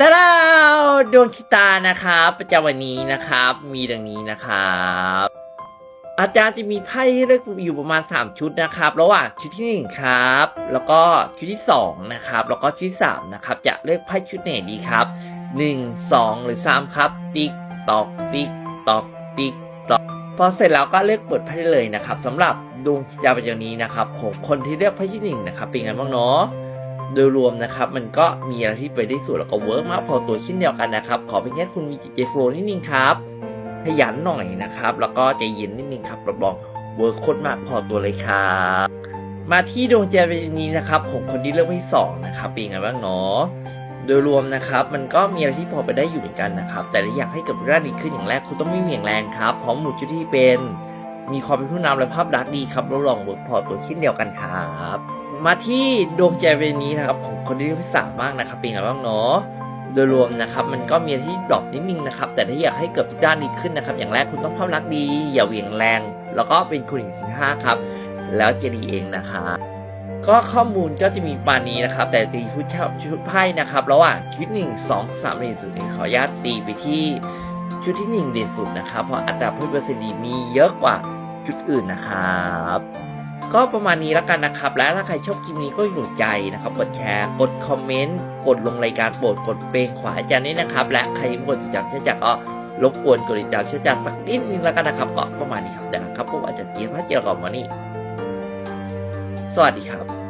ตาดาวดวงชะตานะครับประจำวันนี้นะครับ มีดังนี้นะครับ อาจารย์จะมีไพ่เลือกอยู่ประมาณ 3 ชุดนะครับ ระหว่างชุดที่ 1 ครับ แล้วก็ชุดที่ 2 นะครับ แล้วก็ชุดที่3นะครับ จะเลือกไพ่ชุดไหนดีครับ 1 2 หรือ 3 ครับ ติ๊กตอกติ๊กตอกติ๊กตอกพอเสร็จแล้วก็เลือกเปิดไพ่เลยนะครับสำหรับดวงชะตาประจำวันนี้นะครับของคนที่เลือกไพ่ที่หนึ่งนะครับเป็นไงบ้างเนาะ โดยรวมนะครับมันก็มีอะไรที่ไปได้สุดแล้วก็เวิร์กมากพอตัวเช่นเดียวกันนะครับ ขอเป็นแค่คุณมีจิตใจโฟล์นิดนึงครับขยันหน่อยนะครับ แล้วก็ใจเย็นนิดนึงครับรับรองเวิร์กโคตรมากพอตัวเลยครับมาที่ดวงใจนนี้นะครับของคนที่เลือกไว้สองนะครับเป็นยังไงบ้างเนาะโดยรวมนะครับมันก็มีอะไรที่พอไปได้อยู่เหมือนกันนะครับ แต่ถ้าอยากให้เกิดเรื่องดีขึ้นอย่างแรกคุณต้องไม่เหวี่ยงแรงครับพราะหมุดชุดที่เป็น มีความเป็นผู้นำและภาพลักดีครับรับรองเวิร์กพอตัวเช่นเดียวกันครับ มาที่ดวงใจเวรนี้นะครับของคนที่เลือกที่สามากนะครับเป็นไงบ้างเนาะโดยรวมนะครับมันก็มีที่ดรอปนิดนึงนะครับแต่ถ้าอยากให้เกิดทุกด้านดีขึ้นนะครับ อย่างแรกคุณต้องภาพลักษณ์ดี อย่าเหวี่ยงแรง แล้วก็เป็นคุณหญิงสินห้าครับ แล้วจะดีเองนะครับก็ข้อมูลก็จะมีปานนี้นะครับ แต่ตีผู้เช่าชุดไพ่นะครับระหว่างชุดหนึ่งสองสามเด่นสุดขออนุญาตตีไปที่ชุดที่หนึ่งเด่นสุดนะครับเพราะอัตราผู้เปอร์เซ็นต์ดีมีเยอะกว่าชุดอื่นนะครับ ก็ประมาณนี้แล้วกันนะครับ และถ้าใครชอบคลิปนี้ก็อยู่ใจนะครับ กดแชร์ กดคอมเมนต์ กดลงรายการโปรด กดเพลงขวาอาจารย์นี้นะครับ และใครยังกดติดตามเชื่อจักรก็รบกวนกดติดตามเชื่อจักรสักนิดนึงแล้วกันนะครับ ก็ประมาณนี้ครับเดี๋ยวนะครับผมอาจารย์เจี๊ยบพระเจียวก่อนวันนี้สวัสดีครับ